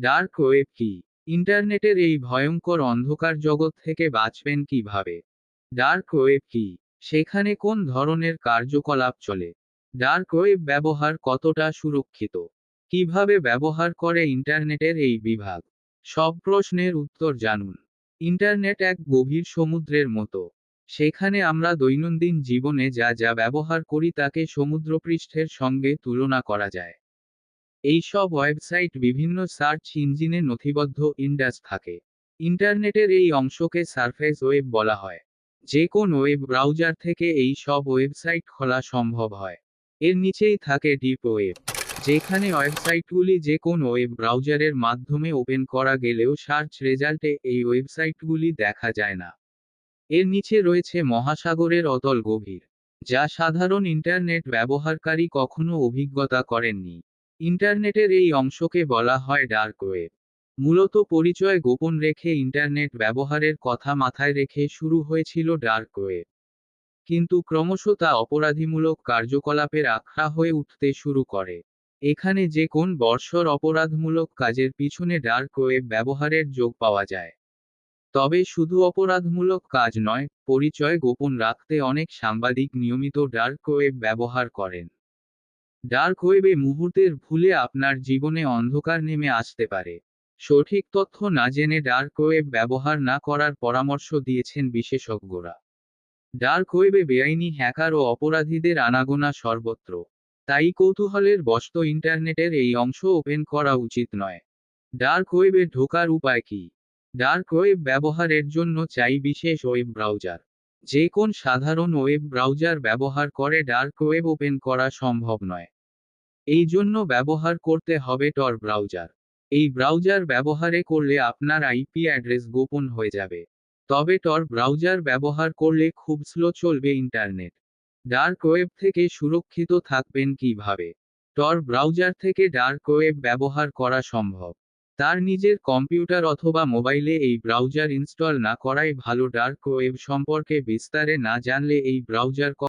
Dark web কি? ইন্টারনেটের এই ভয়ঙ্কর অন্ধকার জগৎ থেকে বাঁচবেন কীভাবে? ডার্ক ওয়েব কি? সেখানে কোন ধরনের কার্যকলাপ চলে? ডার্ক ওয়েব ব্যবহার কতটা সুরক্ষিত? কীভাবে ব্যবহার করে ইন্টারনেটের এই বিভাগ? সব প্রশ্নের উত্তর জানুন। ইন্টারনেট এক গভীর সমুদ্রের মতো। সেখানে আমরা দৈনন্দিন জীবনে যা যা ব্যবহার করি তাকে সমুদ্রপৃষ্ঠের সঙ্গে তুলনা করা যায়। এই সব ওয়েবসাইট বিভিন্ন সার্চ ইঞ্জিনে নথিবদ্ধ ইন্ডাস থাকে। ইন্টারনেটের এই অংশকে সারফেস ওয়েব বলা হয়। যে কোন ওয়েব ব্রাউজার থেকে এই সব ওয়েবসাইট খোলা সম্ভব হয়। এর নিচেই থাকে ডিপ ওয়েব। যেখানে ওয়েবসাইটগুলি যে কোন ওয়েব ব্রাউজারের মাধ্যমে ওপেন করা গেলেও সার্চ রেজাল্টে এই ওয়েবসাইটগুলি দেখা যায় না। এর নিচে রয়েছে মহাসাগরের অতল গভীর, যা সাধারণ ইন্টারনেট ব্যবহারকারী কখনো অভিজ্ঞতা করেননি। ইন্টারনেটের এই অংশকে বলা হয় ডার্ক ওয়েব মূলত পরিচয় গোপন রেখে ইন্টারনেট ব্যবহারের কথা মাথায় রেখে শুরু হয়েছিল ডার্ক ওয়েব কিন্তু ক্রমশ তা অপরাধীমূলক কার্যকলাপের আখড়া হয়ে উঠতে শুরু করে। এখানে যে কোন বর্ষর অপরাধমূলক কাজের পিছনে ডার্ক ওয়েব ব্যবহারের যোগ পাওয়া যায়। তবে শুধু অপরাধমূলক কাজ নয়, পরিচয় গোপন রাখতে অনেক সাংবাদিক নিয়মিত ডার্ক ওয়েব ব্যবহার করেন। ডার্ক ওয়েবে মুহূর্তের ভুলে আপনার জীবনে অন্ধকার নেমে আসতে পারে। সঠিক তথ্য না জেনে ডার্ক ওয়েব ব্যবহার না করার পরামর্শ দিয়েছেন বিশেষজ্ঞরা। ডার্ক ওয়েবে বেআইনি হ্যাকার ও অপরাধীদের আনাগোনা সর্বত্র। তাই কৌতূহলের বস্ত ইন্টারনেটের এই অংশ ওপেন করা উচিত নয়। ডার্ক ওয়েবে ঢোকার উপায় কি? ডার্ক ওয়েব ব্যবহারের জন্য চাই বিশেষ ওয়েব ব্রাউজার। যে কোন সাধারণ ওয়েব ব্রাউজার ব্যবহার করে ডার্ক ওয়েব ওপেন করা সম্ভব নয়। এই জন্য ব্যবহার করতে হবে টর ব্রাউজার এই ব্রাউজার ব্যবহারে করলে আপনার আইপি অ্যাড্রেস গোপন হয়ে যাবে। তবে টর ব্রাউজার ব্যবহার করলে খুব স্লো চলবে ইন্টারনেট ডার্ক ওয়েব থেকে সুরক্ষিত থাকবেন কীভাবে? টর ব্রাউজার থেকে ডার্ক ওয়েব ব্যবহার করা সম্ভব। তার নিজের কম্পিউটার অথবা মোবাইলে এই ব্রাউজার ইনস্টল না করাই ভালো। ডার্ক ওয়েব সম্পর্কে বিস্তারে না জানলে এই ব্রাউজার